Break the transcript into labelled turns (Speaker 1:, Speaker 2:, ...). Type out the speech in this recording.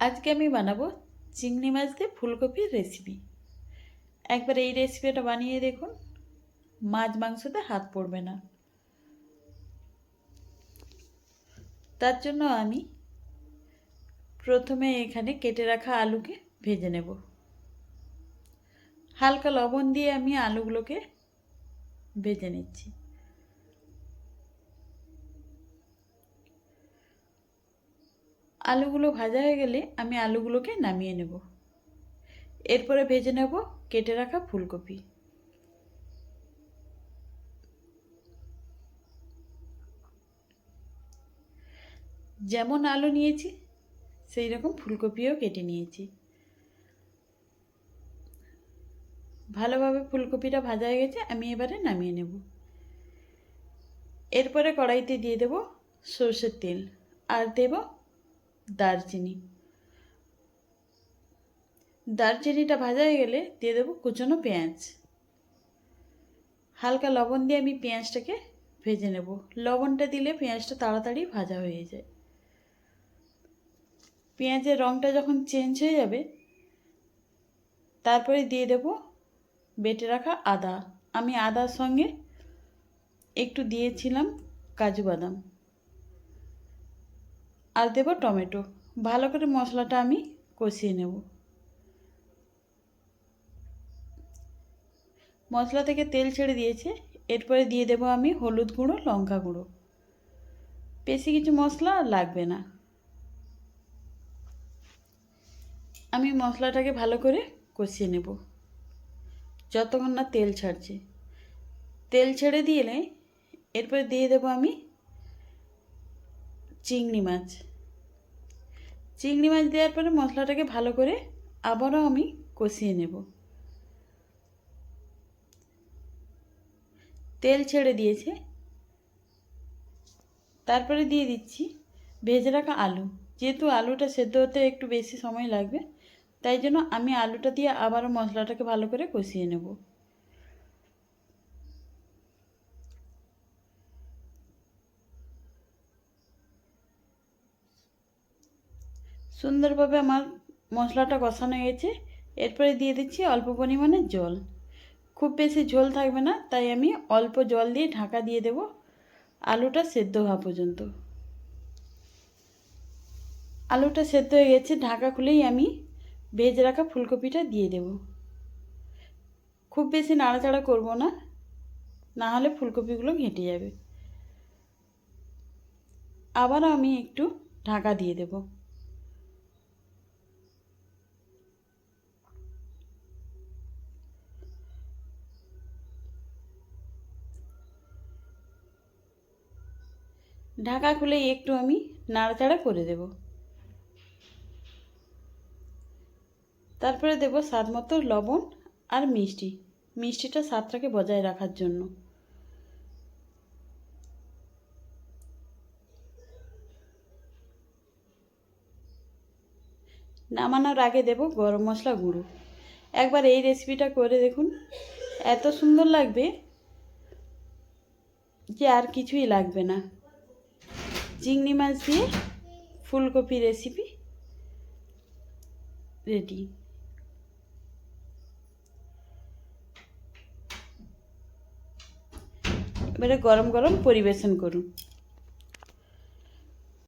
Speaker 1: আজকে আমি বানাবো চিংড়ি মাছ দিয়ে ফুলকপির রেসিপি একবার এই রেসিপিটা বানিয়ে দেখুন, মাছ মাংসতে হাত পড়বে না। তার জন্য আমি প্রথমে এখানে কেটে রাখা আলুকে ভেজে নেব। হালকা লবণ দিয়ে আমি আলুগুলোকে ভেজে নিচ্ছি। আলুগুলো ভাজা হয়ে গেলে আমি আলুগুলোকে নামিয়ে নেব। এরপরে ভেজে নেব কেটে রাখা ফুলকপি। যেমন আলু নিয়েছি, সেই রকম ফুলকপিও কেটে নিয়েছি। ভালোভাবে ফুলকপিটা ভাজা হয়ে গেছে, আমি এবারে নামিয়ে নেব। এরপরে কড়াইতে দিয়ে দেব সর্ষের তেল। আর দেব দারচিনি। দারচিনিটা ভাজা হয়ে গেলে দিয়ে দেবো কুচনো পেঁয়াজ। হালকা লবণ দিয়ে আমি পেঁয়াজটাকে ভেজে নেব। লবণটা দিলে পেঁয়াজটা তাড়াতাড়ি ভাজা হয়ে যায়। পেঁয়াজের রঙটা যখন চেঞ্জ হয়ে যাবে, তারপরে দিয়ে দেব বেটে রাখা আদা। আমি আদার সঙ্গে একটু দিয়েছিলাম কাজু বাদাম। আর দেব টমেটো। ভালো করে মশলাটা আমি কষিয়ে নেব। মশলা থেকে তেল ছেড়ে দিয়েছে। এরপরে দিয়ে দেব আমি হলুদ গুঁড়ো, লঙ্কা গুঁড়ো। বেশি কিছু মশলা লাগবে না। আমি মশলাটাকে ভালো করে কষিয়ে নেব। যতক্ষণ না তেল ছাড়ছে। তেল ছেড়ে দিলে এরপরে দিয়ে দেবো আমি চিংড়ি মাছ। চিংড়ি মাছ দেওয়ার পরে মশলাটাকে ভালো করে আবারও আমি কষিয়ে নেব। তেল ছেড়ে দিয়েছে। তারপরে দিয়ে দিচ্ছি ভেজে রাখা আলু। যেহেতু আলুটা সেদ্ধ হতে একটু বেশি সময় লাগবে, তাই জন্য আমি আলুটা দিয়ে আবারও মশলাটাকে ভালো করে কষিয়ে নেব। সুন্দরভাবে আমার মশলাটা কষানো হয়েছে। এরপরে দিয়ে দিচ্ছি অল্প পরিমাণে জল। খুব বেশি ঝোল থাকবে না, তাই আমি অল্প জল দিয়ে ঢাকা দিয়ে দেব আলুটা সেদ্ধ হওয়া পর্যন্ত। আলুটা সেদ্ধ হয়ে গেছে, ঢাকা খুলেই আমি ভেজে রাখা ফুলকপিটা দিয়ে দেব। খুব বেশি নাড়াচাড়া করব না না হলে ফুলকপিগুলো ঘেঁটে যাবে। আবারও আমি একটু ঢাকা দিয়ে দেবো। ঢাকা খুলে একটু আমি নাড়াচাড়া করে দেব। তারপরে দেব স্বাদ মতো লবণ আর মিষ্টি। মিষ্টিটা স্বাদটাকে বজায় রাখার জন্য। নামানোর আগে দেব গরম মশলা গুঁড়ো। একবার এই রেসিপিটা করে দেখুন। এত সুন্দর লাগবে যে আর কিছুই লাগবে না। চিংড়ি মাছ দিয়ে ফুলকপি রেসিপি রেডি এবারে গরম গরম পরিবেশন করুন।